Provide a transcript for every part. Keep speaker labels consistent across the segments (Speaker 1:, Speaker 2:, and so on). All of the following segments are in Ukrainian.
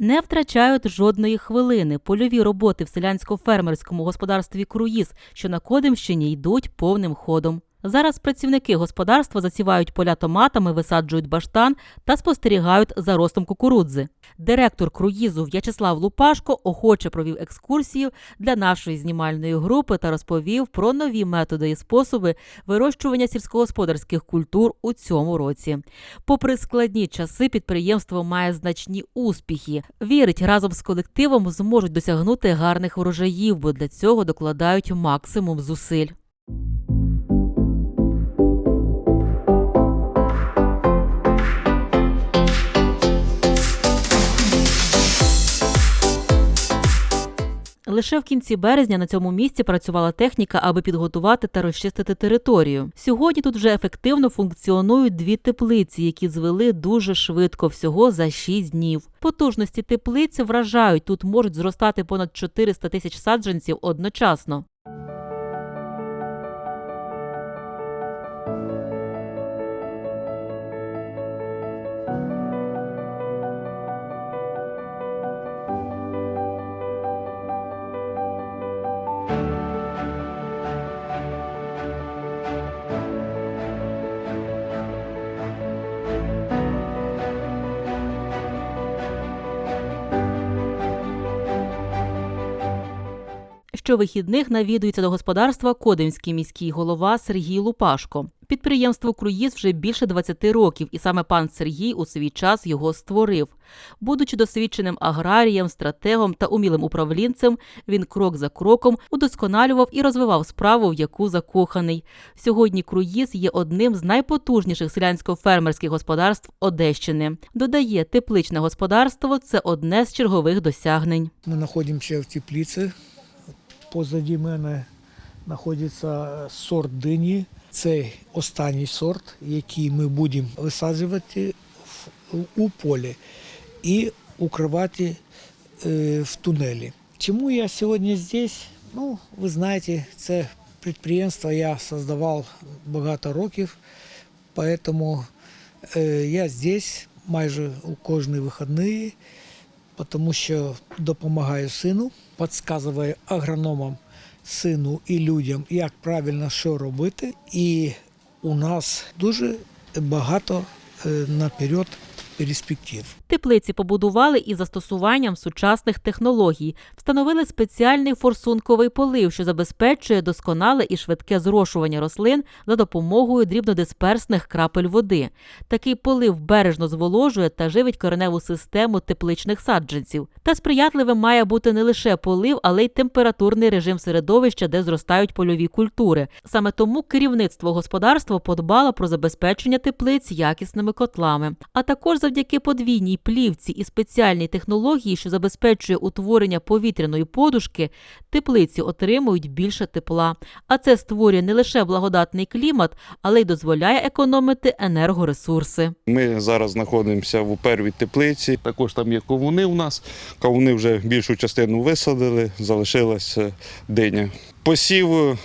Speaker 1: Не втрачають жодної хвилини. Польові роботи в селянсько-фермерському господарстві Круїз, що на Кодимщині, йдуть повним ходом. Зараз працівники господарства засівають поля томатами, висаджують баштан та спостерігають за ростом кукурудзи. Директор круїзу В'ячеслав Лупашко охоче провів екскурсію для нашої знімальної групи та розповів про нові методи і способи вирощування сільськогосподарських культур у цьому році. Попри складні часи, підприємство має значні успіхи. Вірить, разом з колективом зможуть досягнути гарних врожаїв, бо для цього докладають максимум зусиль. Лише в кінці березня на цьому місці працювала техніка, аби підготувати та розчистити територію. Сьогодні тут вже ефективно функціонують дві теплиці, які звели дуже швидко, всього за 6 днів. Потужності теплиці вражають. Тут можуть зростати понад 400 тисяч саджанців одночасно. Щовихідних навідується до господарства Кодимський міський голова Сергій Лупашко. Підприємство Круїз вже більше 20 років, і саме пан Сергій у свій час його створив. Будучи досвідченим аграрієм, стратегом та умілим управлінцем, він крок за кроком удосконалював і розвивав справу, в яку закоханий. Сьогодні Круїз є одним з найпотужніших селянсько-фермерських господарств Одещини. Додає, тепличне господарство це одне з чергових досягнень.
Speaker 2: Ми знаходимося в теплиці. Позаді мене знаходиться сорт дині. Це останній сорт, який ми будемо висаджувати у полі і укривати е, в тунелі. Чому я сьогодні здесь? Ну, ви знаєте, це підприємство я создавав багато років, тому е, я здесь майже у кожні вихідні тому що допомагаю сину, підказує агрономам, сину і людям, як правильно що робити. І у нас дуже багато е, наперед перспектив.
Speaker 1: Теплиці побудували із застосуванням сучасних технологій, встановили спеціальний форсунковий полив, що забезпечує досконале і швидке зрошування рослин за допомогою дрібнодисперсних крапель води. Такий полив бережно зволожує та живить кореневу систему тепличних саджанців. Та сприятливим має бути не лише полив, але й температурний режим середовища, де зростають польові культури. Саме тому керівництво господарства подбало про забезпечення теплиць якісними котлами, а також завдяки подвійній плівці і спеціальній технології, що забезпечує утворення повітряної подушки, теплиці отримують більше тепла. А це створює не лише благодатний клімат, але й дозволяє економити енергоресурси.
Speaker 3: Ми зараз знаходимося в первій теплиці. Також там є ковуни у нас. Кавуни вже більшу частину висадили, залишилася диня. Посів е,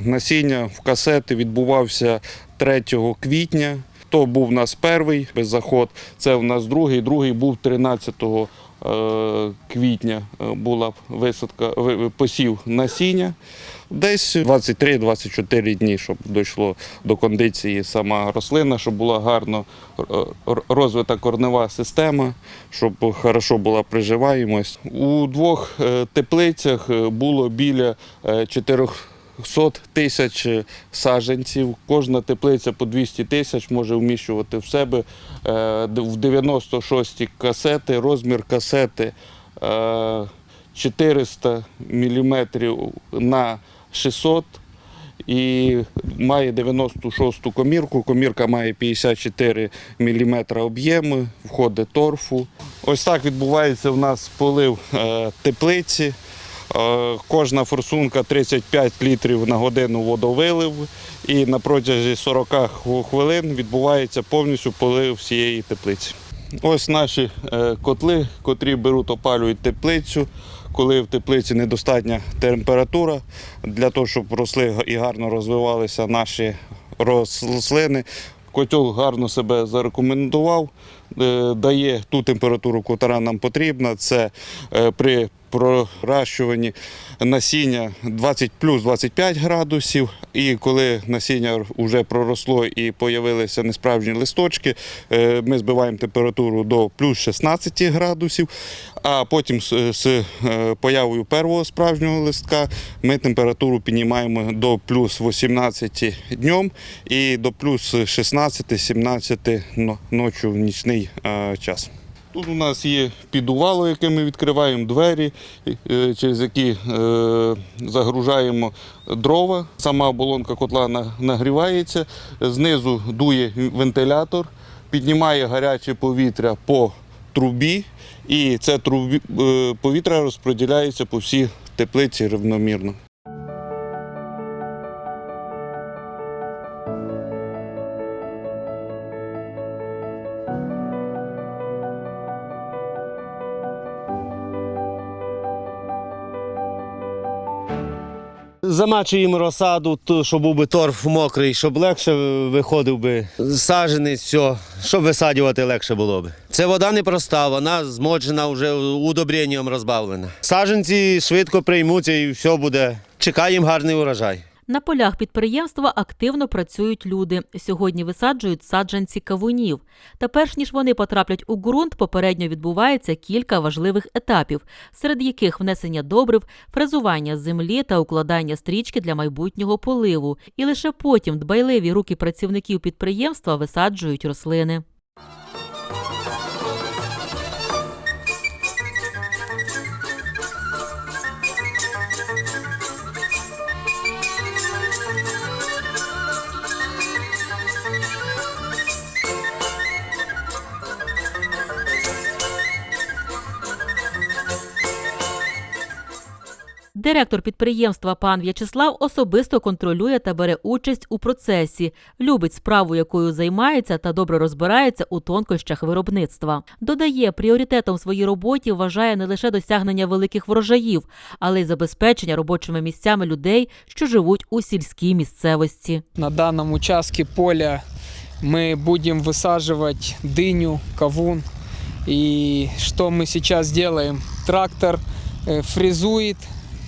Speaker 3: насіння в касети відбувався 3 квітня. То був у нас перший заход, це у нас другий, другий був 13 е, квітня е, була висадка, посів насіння. Десь 23-24 дні, щоб дійшло до кондиції сама рослина, щоб була гарно е, розвита корнева система, щоб хорошо була приживаємость. У двох теплицях було біля 400 сот тисяч е, саженців. Кожна теплиця по 200 тисяч може вміщувати в себе е, в 96-ті касети. Розмір касети е, 400 мм на 600 і має 96-ту комірку. Комірка має 54 мм об'єм, входить торфу. Ось так відбувається у нас полив теплиці. Е, Кожна форсунка 35 літрів на годину водовилив, і на протязі 40 хвилин відбувається повністю полив всієї теплиці. Ось наші е, котли, котрі беруть, опалюють теплицю. Коли в теплиці недостатня температура, для того, щоб росли і гарно розвивалися наші рослини. Котел гарно себе зарекомендував, е, дає ту температуру, яка нам потрібна. Це при проращуванні насіння 20 плюс 25 градусів. І коли насіння вже проросло і з'явилися несправжні листочки, е, ми збиваємо температуру до плюс 16 градусів. А потім з, е, появою першого справжнього листка ми температуру піднімаємо до плюс 18 днем і до плюс 16-17 но- ночі в нічний е, час. Тут у нас є підувало, яке ми відкриваємо двері, е, через які е, загружаємо дрова. Сама оболонка котла нагрівається, знизу дує вентилятор, піднімає гаряче повітря по трубі, і це е, повітря розподіляється по всій теплиці рівномірно.
Speaker 4: Замачуємо розсаду, то, щоб був би торф мокрий, щоб легше виходив би саженець, все, щоб висаджувати легше було б. Це вода непроста, вона змочена вже удобренням розбавлена. Саженці швидко приймуться і все буде. Чекаємо гарний урожай.
Speaker 1: На полях підприємства активно працюють люди. Сьогодні висаджують саджанці кавунів. Та перш ніж вони потраплять у ґрунт, попередньо відбувається кілька важливих етапів, серед яких внесення добрив, фрезування землі та укладання стрічки для майбутнього поливу. І лише потім дбайливі руки працівників підприємства висаджують рослини. Директор підприємства пан В'ячеслав особисто контролює та бере участь у процесі, любить справу, якою займається, та добре розбирається у тонкощах виробництва. Додає, пріоритетом в своїй роботі вважає не лише досягнення великих врожаїв, але й забезпечення робочими місцями людей, що живуть у сільській місцевості.
Speaker 5: На данном участке поля мы будем высаживать дыню, кавун. И что мы сейчас делаем? Трактор э, фрезует,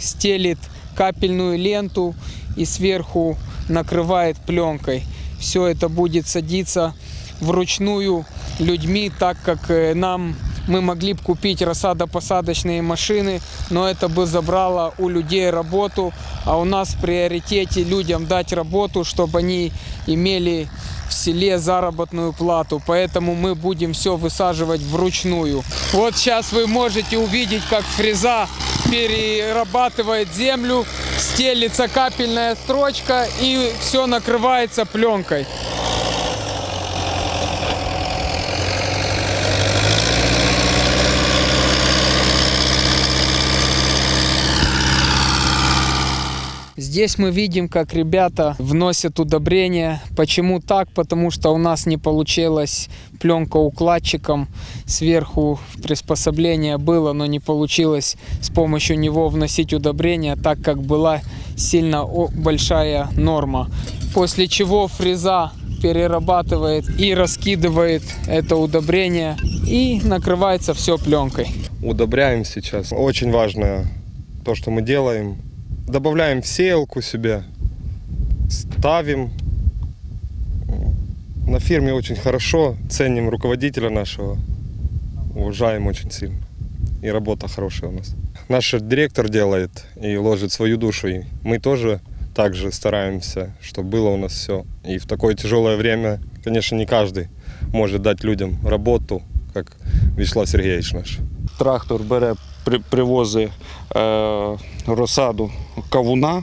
Speaker 5: стелит капельную ленту и сверху накрывает пленкой. Все это будет садиться вручную людьми, так как э, нам мы могли бы купить рассадопосадочные машины, но это бы забрало у людей работу, а у нас в приоритете людям дать работу, чтобы они имели в селе заработную плату, поэтому мы будем все высаживать вручную. Вот сейчас вы можете увидеть, как фреза перерабатывает землю, стелится капельная строчка и все накрывается пленкой. Здесь мы видим, как ребята вносят удобрения. Почему так? Потому что у нас не получилось пленка укладчиком. Сверху приспособление было, но не получилось с помощью него вносить удобрения, так как была сильно большая норма. После чего фреза перерабатывает и раскидывает это удобрение и накрывается все пленкой.
Speaker 6: удобряем сейчас. Очень важно то, что мы делаем. Добавляем в сеялку себе, ставим. На фирме очень хорошо, ценим руководителя нашего, уважаем очень сильно. И работа хорошая у нас. Наш директор делает и ложит свою душу. И мы тоже также стараемся, чтобы было у нас все. И в такое тяжелое время, конечно, не каждый может дать людям работу, как Вячеслав Сергеевич наш.
Speaker 3: Трактор бере, привозить е, розсаду кавуна.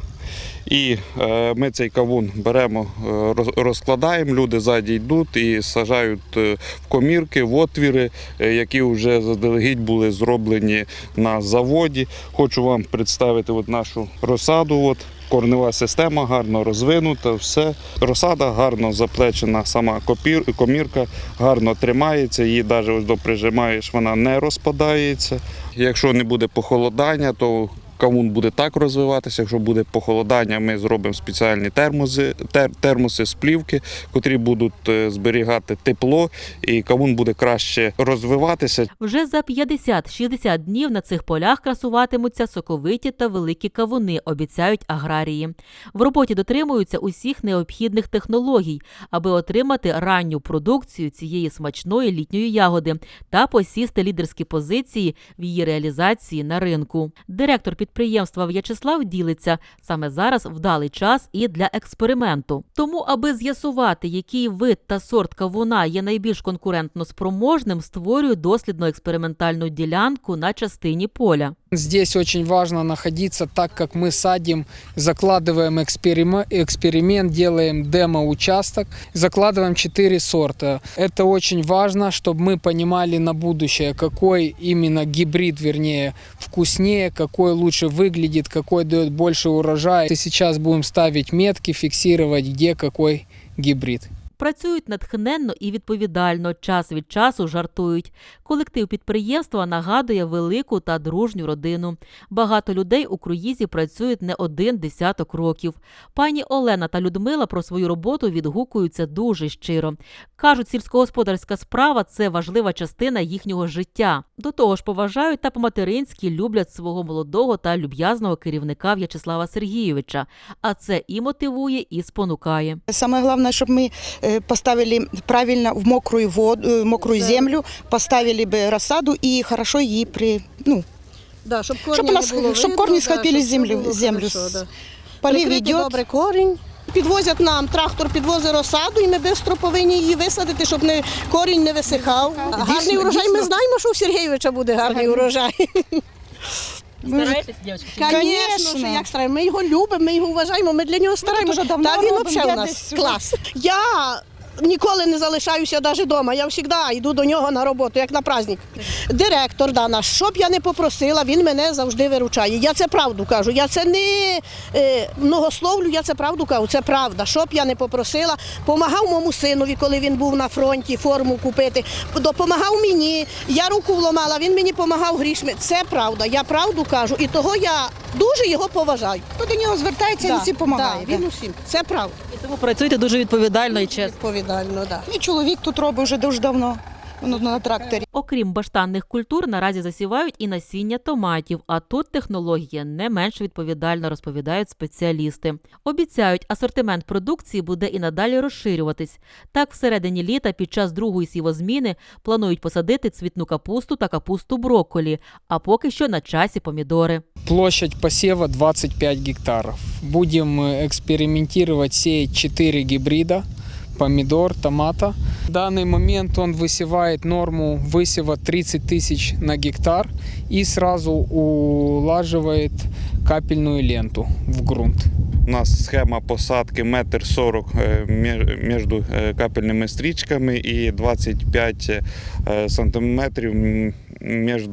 Speaker 3: І е, ми цей кавун беремо, е, роз- розкладаємо, люди ззаді йдуть і сажають в комірки, в отвіри, які вже заздалегідь були зроблені на заводі. Хочу вам представити от нашу розсаду. От. Корнева система гарно розвинута, все. Розсада гарно заплечена, сама копір, комірка гарно тримається, її навіть ось доприжимаєш, вона не розпадається. Якщо не буде похолодання, то кавун буде так розвиватися. Якщо буде похолодання, ми зробимо спеціальні термоси, тер, термоси з плівки, котрі будуть е, зберігати тепло, і кавун буде краще розвиватися.
Speaker 1: Вже за 50-60 днів на цих полях красуватимуться соковиті та великі кавуни, обіцяють аграрії. В роботі дотримуються усіх необхідних технологій, аби отримати ранню продукцію цієї смачної літньої ягоди та посісти лідерські позиції в її реалізації на ринку. Директор підприємства В'ячеслав ділиться саме зараз вдалий час і для експерименту. Тому, аби з'ясувати, який вид та сорт кавуна є найбільш конкурентно спроможним, створює дослідно-експериментальну ділянку на частині поля.
Speaker 5: Здесь очень важно находиться так, как мы садим, закладываем экспериме- эксперимент, делаем демо-участок, закладываем 4 сорта. Это очень важно, чтобы мы понимали на будущее, какой именно гибрид, вернее, вкуснее, какой лучше выглядит, какой дает больше урожая. И сейчас будем ставить метки, фиксировать, где какой гибрид.
Speaker 1: Працюють натхненно і відповідально, час від часу жартують. Колектив підприємства нагадує велику та дружню родину. Багато людей у круїзі працюють не один десяток років. Пані Олена та Людмила про свою роботу відгукуються дуже щиро. Кажуть, сільськогосподарська справа це важлива частина їхнього життя. До того ж, поважають та по-материнськи люблять свого молодого та люб'язного керівника В'ячеслава Сергійовича. А це і мотивує, і спонукає.
Speaker 7: Самое главное, чтобы мы э, поставили правильно в мокрую воду, э, мокрую землю, поставили бы рассаду и хорошо її при, ну,
Speaker 8: Да, щоб корні
Speaker 7: Щоб у нас- щоб
Speaker 8: видно,
Speaker 7: корні
Speaker 8: да,
Speaker 7: схватили
Speaker 8: щоб
Speaker 7: землю- землю
Speaker 8: хорошо, да.
Speaker 7: полив
Speaker 8: Прикрити
Speaker 7: йде.
Speaker 8: добре корінь. Підвозять нам, трактор підвозить розсаду, і ми швидко повинні її висадити, щоб не, корінь не висихав. А гарний
Speaker 7: Дійсно,
Speaker 8: урожай, ми знаємо, що у Сергійовича буде гарний урожай.
Speaker 7: Ми вже-
Speaker 8: Звісно, що як стараємо. Ми його любимо, ми його вважаємо, ми для нього стараємося. Та він взагалі у нас клас. Я ніколи не залишаюся навіть вдома. Я завжди йду до нього на роботу, як на праздник. Директор да, наш, що б я не попросила, він мене завжди виручає. Я це правду кажу. Я це не е, многословлю, я це правду кажу. Це правда. Що б я не попросила, помагав моєму синові, коли він був на фронті, форму купити. Допомагав мені. Я руку вломала, він мені допомагав грішми. Це правда. Я правду кажу. І того я дуже його поважаю.
Speaker 7: Хто до нього звертається, він всім допомагає.
Speaker 8: він усім. Це правда.
Speaker 9: Тому працюєте дуже відповідально і чесно.
Speaker 8: Відповідально, так.
Speaker 7: Мій чоловік тут робить вже дуже давно ну, на тракторі.
Speaker 1: Окрім баштанних культур, наразі засівають і насіння томатів. А тут технологія не менш відповідальна, розповідають спеціалісти. Обіцяють, асортимент продукції буде і надалі розширюватись. Так, всередині літа під час другої сівозміни планують посадити цвітну капусту та капусту брокколі, а поки що на часі помідори.
Speaker 5: Площадь посева 25 гектаров. Будем э, экспериментировать, сеять 4 гибрида помидор, томата. В данный момент он высевает норму высева 30 тысяч на гектар и сразу улаживает капельную ленту в грунт.
Speaker 3: У нас схема посадки метр сорок е, між між е, капельними стрічками і 25 е, сантиметрів м, між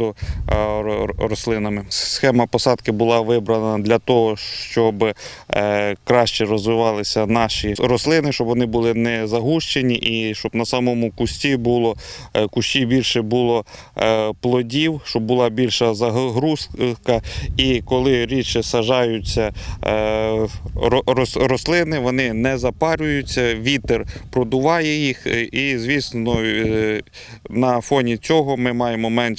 Speaker 3: рослинами. Схема посадки була вибрана для того, щоб е, краще розвивалися наші рослини, щоб вони були не загущені, і щоб на самому кусті було е, кущі більше було е, плодів, щоб була більша загрузка. І коли рідше рос- рослини, вони не запарюються, вітер продуває їх, і звісно, на фоні цього ми маємо менше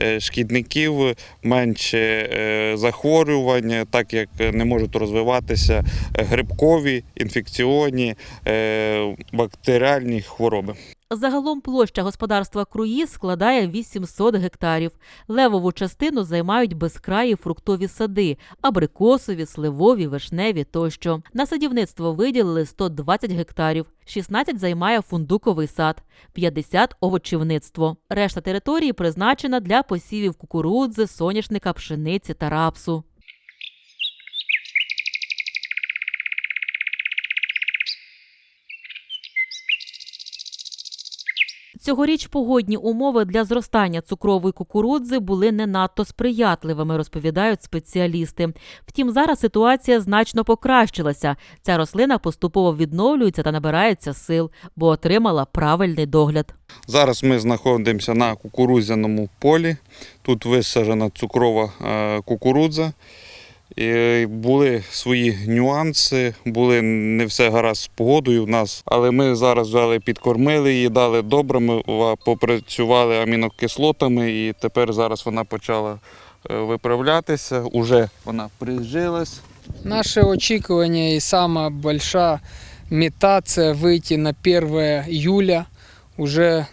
Speaker 3: е, шкідників, менше е, захворювань, так як не можуть розвиватися е, грибкові, інфекціонні, е, бактеріальні хвороби.
Speaker 1: Загалом площа господарства Круїз складає 800 гектарів. Левову частину займають безкраї фруктові сади, абрикосові, сливові, вишневі тощо. На садівництво виділили 120 гектарів, 16 займає фундуковий сад, 50 – овочівництво. Решта території призначена для посівів кукурудзи, соняшника, пшениці та рапсу. Цьогоріч погодні умови для зростання цукрової кукурудзи були не надто сприятливими, розповідають спеціалісти. Втім, зараз ситуація значно покращилася. Ця рослина поступово відновлюється та набирається сил, бо отримала правильний догляд.
Speaker 3: Зараз ми знаходимося на кукурудзяному полі. Тут висаджена цукрова е, кукурудза. Були свої нюанси, були не все гаразд з погодою в нас, але ми зараз взяли, підкормили її, дали добрими, попрацювали амінокислотами, і тепер зараз вона почала е, виправлятися. Уже вона прижилась.
Speaker 5: Наше очікування і сама большая метация выйти на 1 июля, уже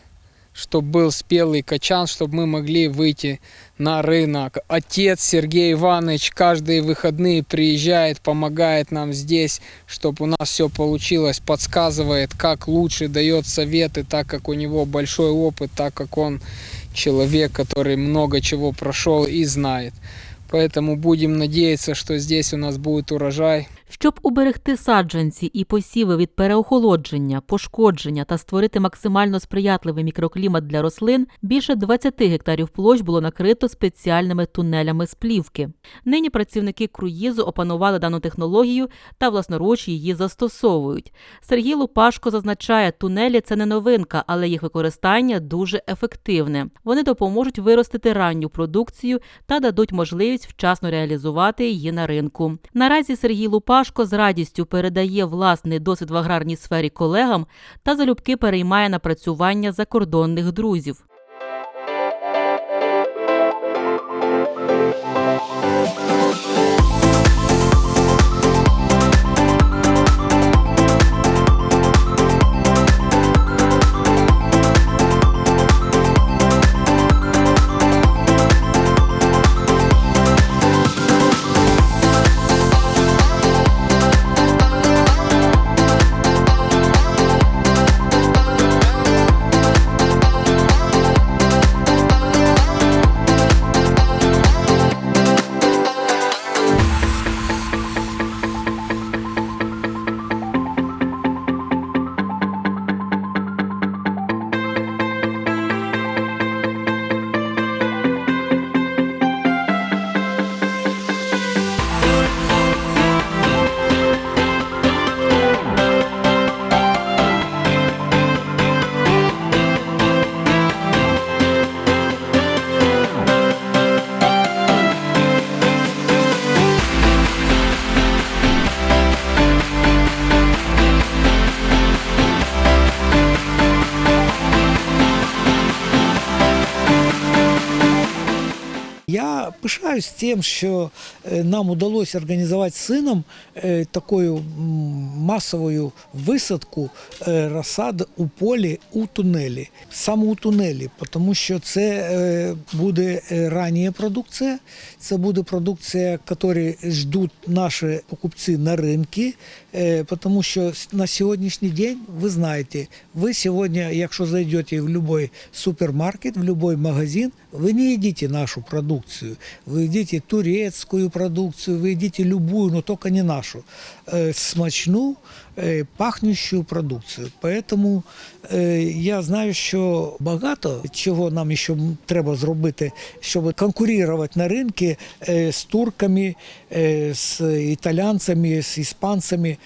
Speaker 5: чтобы был спелый качан, чтобы мы могли выйти на рынок. Отец Сергей Иванович каждые выходные приезжает, помогает нам здесь, чтобы у нас все получилось, подсказывает, как лучше, дает советы, так как у него большой опыт, так как он человек, который много чего прошел и знает. Поэтому будем надеяться, что здесь у нас будет урожай.
Speaker 1: Щоб уберегти саджанці і посіви від переохолодження, пошкодження та створити максимально сприятливий мікроклімат для рослин, більше 20 гектарів площ було накрито спеціальними тунелями з плівки. Нині працівники круїзу опанували дану технологію та власноруч її застосовують. Сергій Лупашко зазначає, тунелі це не новинка, але їх використання дуже ефективне. Вони допоможуть виростити ранню продукцію та дадуть можливість вчасно реалізувати її на ринку. Наразі Сергій Лупашко з радістю передає власний досвід в аграрній сфері колегам та залюбки переймає напрацювання закордонних друзів.
Speaker 2: Я пишаюсь тим, що е, нам удалося організувати з сином е, такою масовою висадку е, розсад у полі у тунелі, саме у тунелі, тому що це буде рання продукція, це буде продукція, яку ждуть наші покупці на ринку, е, тому що на сьогоднішній день, ви знаєте, ви сьогодні, якщо зайдете в будь-який супермаркет, в будь-який магазин, вы не едите нашу продукцию, вы едите турецкую продукцию, вы едите любую, но только не нашу, э, смачну, э, пахнущую продукцію. Поэтому е, я знаю, що багато чого нам ще м- треба зробити, щоб конкурувати на ринку е, з турками, е, з італійцями, з іспанцями.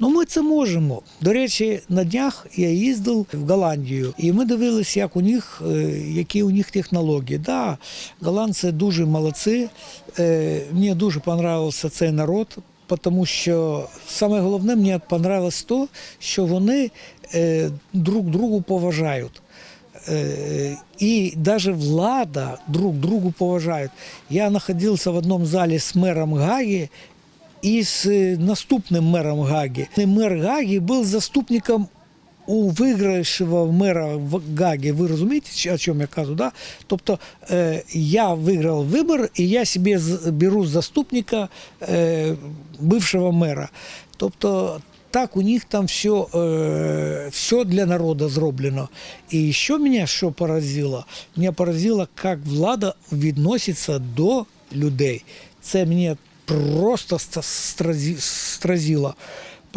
Speaker 2: Ну, ми це можемо. До речі, на днях я їздив в Голландію, і ми дивилися, як у них, е, які у них технології. Да, голландці дуже молодці. Е, Мені дуже понравився цей народ, тому що саме головне мені понравилось то, що вони е, друг другу поважають. І навіть влада друг другу поважають. Я знаходився в одному залі з мером Гаги і з е, наступним мером Гаги. Мер Гаги був заступником у виграшого в Гагі. Ви розумієте, о чому я кажу? Да? Тобто е, я виграв вибір, і я собі беру заступника е, бившого мера. Тобто так у них там все, э, все для народа зроблено. І що мене що поразило? Мене поразило, як влада відноситься до людей. Це мене просто ста-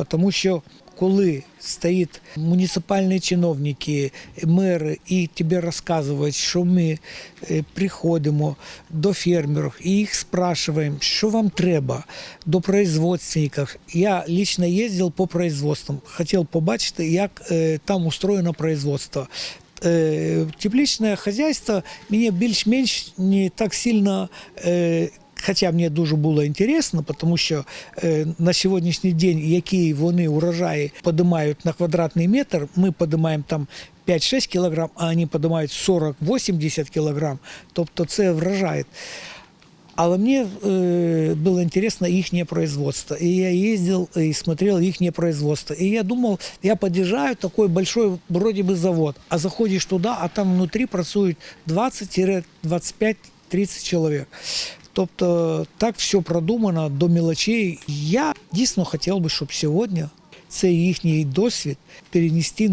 Speaker 2: Тому що коли стоїть муніципальні чиновники, мери і тобі розказують, що ми е, приходимо до фермерів і їх спрашиваємо, що вам треба до производственників. Я лично їздив по производствам, хотів побачити, як е, там устроєно производство. Е, Тепличне хазяйство мені більш-менш не так сильно. е, Хоча мені дуже було інтересно, тому що е, на сьогоднішній день, які вони урожаї подимають на квадратний метр, ми подимаємо там 5-6 кілограм, а вони подимають 40-80 кілограм. Тобто це вражає. Але мне э, было интересно их производство. И я ездил и смотрел их производство. И я думал, я подъезжаю, такой большой вроде бы завод, а заходишь туда, а там внутри працюють 20-25-30 чоловік. Тобто так все продумано до мелочей. Я дійсно хотів би, щоб сьогодні цей їхній досвід перенести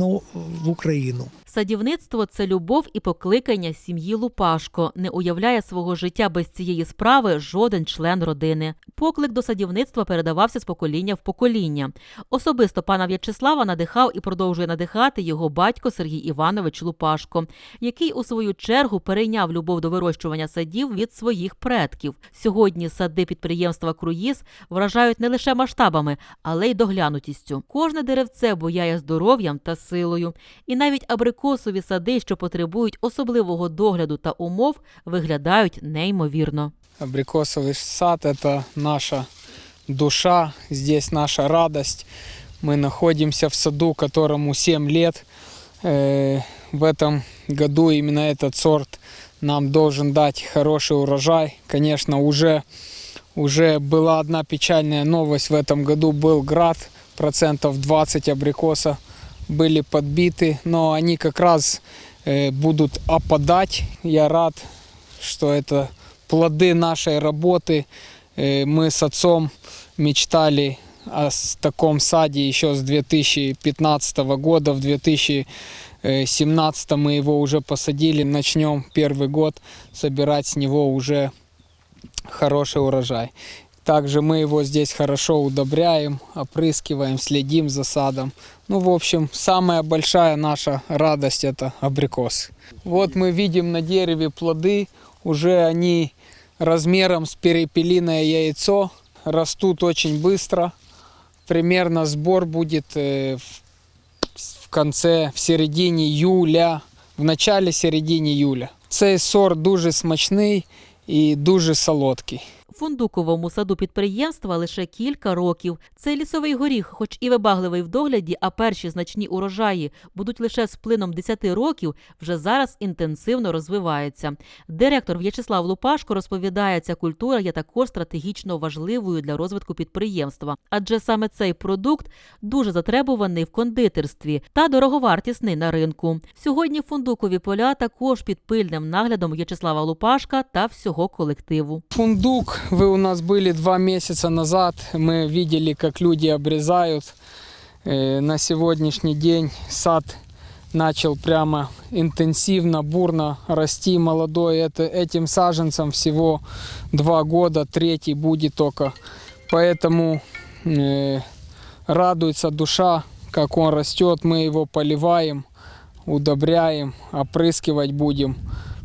Speaker 2: в Україну.
Speaker 1: Садівництво це любов і покликання сім'ї Лупашко. Не уявляє свого життя без цієї справи жоден член родини. Поклик до садівництва передавався з покоління в покоління. Особисто пана В'ячеслава надихав і продовжує надихати його батько Сергій Іванович Лупашко, який у свою чергу перейняв любов до вирощування садів від своїх предків. Сьогодні сади підприємства Круїз вражають не лише масштабами, але й доглянутістю. Кожне деревце бояє здоров'ям та силою, і навіть абрикосові сади, що потребують особливого догляду та умов, виглядають неймовірно.
Speaker 5: Абрикосовый сад – это наша душа, здесь наша радость. Мы находимся в саду, которому 7 лет. Э, В этом году именно этот сорт нам должен дать хороший урожай. Конечно, уже, уже была одна печальная новость. В этом году был град, процентов 20 абрикоса Были подбиты, но они как раз э, будут опадать. Я рад, что это плоды нашей работы. Э, Мы с отцом мечтали о таком саде еще с 2015 года. В 2017 мы его уже посадили. Начнем первый год собирать с него уже хороший урожай. Также мы его здесь хорошо удобряем, опрыскиваем, следим за садом. Ну, в общем, самая большая наша радость – это абрикосы. Вот мы видим на дереве плоды, уже они размером с перепелиное яйцо, растут очень быстро. Примерно сбор будет э, в, конце, в середине июля, в начале середине июля. Цей сорт дуже смачний і дуже солодкий.
Speaker 1: Фундуковому саду підприємства лише кілька років. Цей лісовий горіх, хоч і вибагливий в догляді, а перші значні урожаї будуть лише з плином 10 років, вже зараз інтенсивно розвивається. Директор В'ячеслав Лупашко розповідає, ця культура є також стратегічно важливою для розвитку підприємства, адже саме цей продукт дуже затребуваний в кондитерстві та дороговартісний на ринку. Сьогодні фундукові поля також під пильним наглядом В'ячеслава Лупашка та всього колективу.
Speaker 5: Фундук, вы у нас были два месяца назад, мы видели, как люди обрезают. Э, На сегодняшний день сад начал прямо интенсивно, бурно расти молодой. Это, этим саженцам всего два года, третий будет только. Поэтому э, радуется душа, как он растет. Мы его поливаем, удобряем, опрыскивать будем.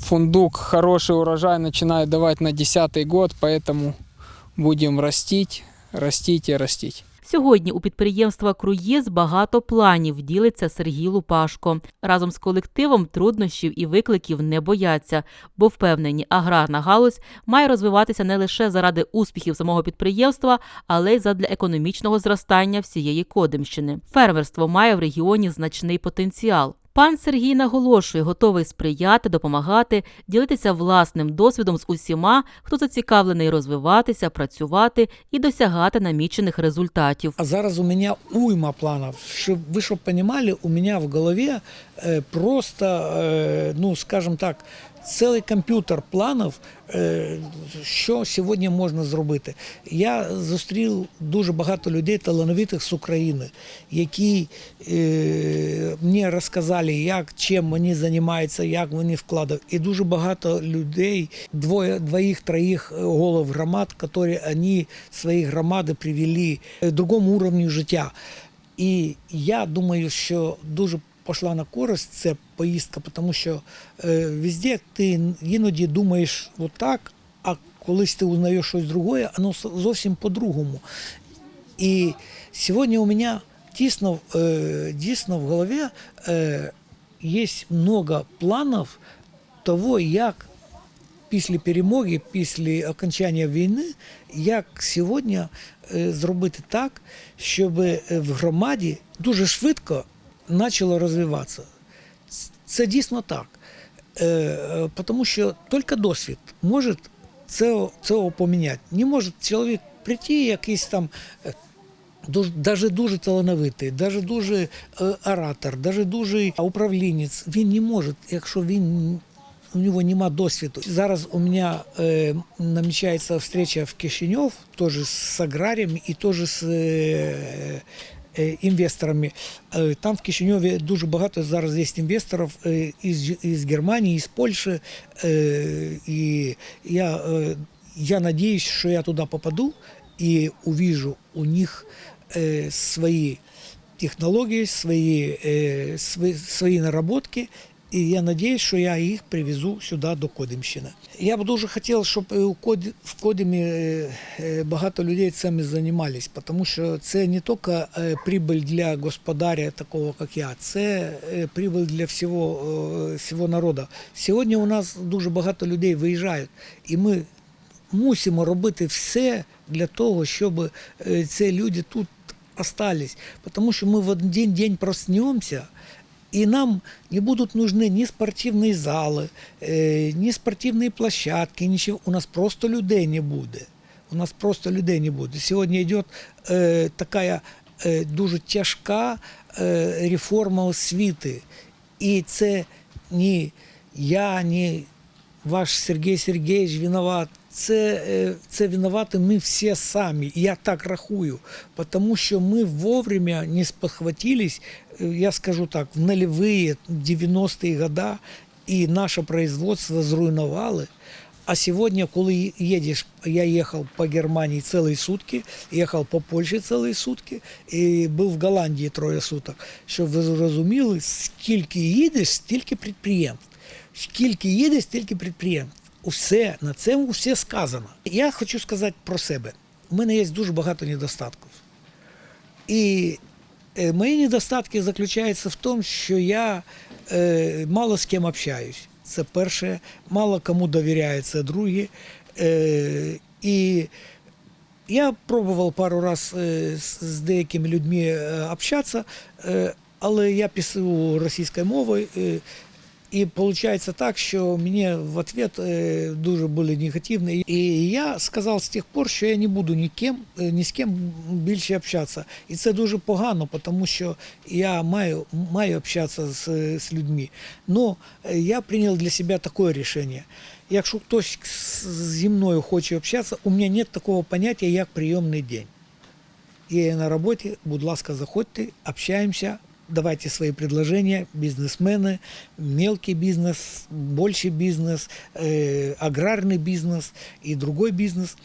Speaker 5: Фундук хороший урожай начинает давать на десятый год, поэтому будем растить, растить и растить.
Speaker 1: Сьогодні у підприємства Круїз багато планів ділиться Сергій Лупашко. Разом з колективом труднощів і викликів не бояться, бо впевнені, аграрна галузь має розвиватися не лише заради успіхів самого підприємства, але й задля економічного зростання всієї Кодимщини. Фермерство має в регіоні значний потенціал. Пан Сергій наголошує, готовий сприяти, допомагати, ділитися власним досвідом з усіма, хто зацікавлений розвиватися, працювати і досягати намічених результатів.
Speaker 2: А зараз у мене уйма планів. Щоб ви щоб розуміли, у мене в голове э, просто, э, ну, скажімо так, цілий комп'ютер планів, е, що сьогодні можна зробити. Я зустрів дуже багато людей талановитих з України, які е, мені розказали, як чим вони займаються, як вони вкладають. І дуже багато людей, двоє, двоїх, троїх голов громад, які вони свої громади привели к другому уровню життя. І я думаю, що дуже пішла на користь ця поїздка, тому що е, везде ти іноді думаєш отак, а колись ти узнаєш щось друге, воно зовсім по-другому. І сьогодні у мене дійсно, е, дійсно в голові е, є много планів того, як після перемоги, після окончання війни, як сьогодні е, зробити так, щоб е, в громаді дуже швидко почало розвиватися. Ц- Це дійсно так. Е, е, Тому що тільки досвід може це, цього поміняти. Не може чоловік прийти, якийсь там е, дуже, даже дуже талановитий, даже дуже е, оратор, даже дуже управлінець. Він не може, якщо він у него нема досвіду. Зараз у меня э, намечается встреча в Кишинев, тоже с аграриями и тоже с э, э, інвесторами. Е, Там в Кишиньові дуже багато зараз є інвесторів е, із, із Германії, із Польщі. Е, І я, е, я надіюсь, що я туди попаду і увижу у них е, свої технології, свої, е, свої, свої наработки. І я надіюсь, що я їх привезу сюди до Кодимщини. Я б дуже хотів, щоб в Кодимі е, е, багато людей цим займалися, тому що це не тільки е, прибыль для господаря, такого як я, це прибыль для всього, всього народу. Сьогодні у нас дуже багато людей виїжджають, і ми мусимо робити все для того, щоб ці люди тут остались. Тому що ми в один день проснемося, и нам не будут нужны ни спортивные залы, э, ни спортивные площадки, ничего. У нас просто людей не буде. У нас просто людей не буде. Сьогодні йде е, така е, дуже тяжка е, реформа освіти. І це не я, не ваш Сергій Сергійович виноват. Це, е, це винуваті ми всі самі. І Я так рахую, тому що ми вовремя не спохватились, е, я скажу так, в нулевые 90-е года, і наше производство зруйнували. А сьогодні, коли їдеш, я їхав по Германії цілі сутки, їхав по Польщі цілі сутки, і був в Голландії троє суток. Щоб ви зрозуміли, скільки їдеш, стільки підприємств. Скільки їде, стільки підприємств. Усе на цьому все сказано. Я хочу сказати про себе. У мене є дуже багато недостатків. І е, мої недостатки заключаються в тому, що я е, мало з ким общаюсь. Це перше, мало кому довіряю, це друге. Е, і я пробував пару разів е, з, деякими людьми е, общатися, е, але я писав російською мовою. І виходить так, що мені в ответ е, дуже були негативні. І я сказав з тих пор, що я не буду ні, ким, е, ні з ким більше общатися. І це дуже погано, тому що я маю, маю общатися з, з людьми. Но е, я прийняв для себе таке рішення. Якщо хтось зі мною хоче общатися, у мене немає такого поняття, як прийомний день. Я на роботі, будь ласка, заходьте, общаємося, давайте свои предложения, бизнесмены, мелкий бизнес, больший бизнес, э, аграрний бізнес і другой бізнес.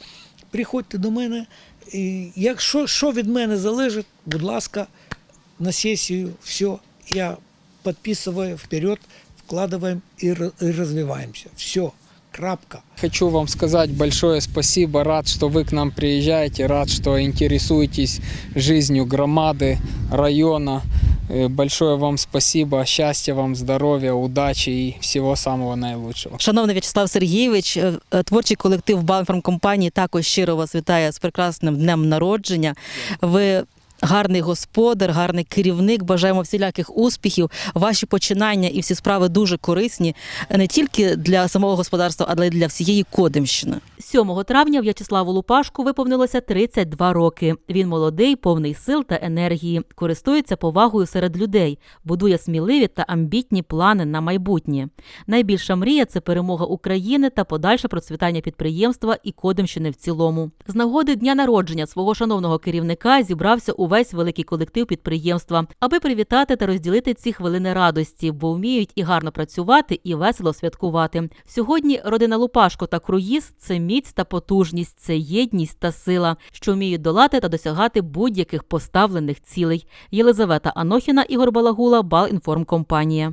Speaker 2: Приходьте до мене. І якщо що від мене залежить, будь ласка, на сесію, все, я підписую вперед, вкладываем и, р- и развиваемся. Все, крапка.
Speaker 5: Хочу вам сказать большое спасибо. Рад, что вы к нам приезжаете. Рад, что интересуетесь жизнью громады, района. Э, Большое вам спасибо. Счастья вам, здоровья, удачи и всего самого наилучшего.
Speaker 9: Шановний В'ячеслав Сергійович, е, е, творчий колектив Балінформкомпанії також щиро вас вітає з прекрасним днем народження. Ви гарний господар, гарний керівник. Бажаємо всіляких успіхів. Ваші починання і всі справи дуже корисні не тільки для самого господарства, але й для всієї Кодимщини.
Speaker 1: 7 травня В'ячеславу Лупашку виповнилося 32 роки. Він молодий, повний сил та енергії, користується повагою серед людей, будує сміливі та амбітні плани на майбутнє. Найбільша мрія це перемога України та подальше процвітання підприємства і Кодимщини в цілому. З нагоди дня народження свого шановного керівника зібрався у увесь великий колектив підприємства, аби привітати та розділити ці хвилини радості, бо вміють і гарно працювати, і весело святкувати. Сьогодні родина Лупашко та Круїз це міць та потужність, це єдність та сила, що вміють долати та досягати будь-яких поставлених цілей. Єлизавета Анохіна, Ігор Балагула, Балінформкомпанія.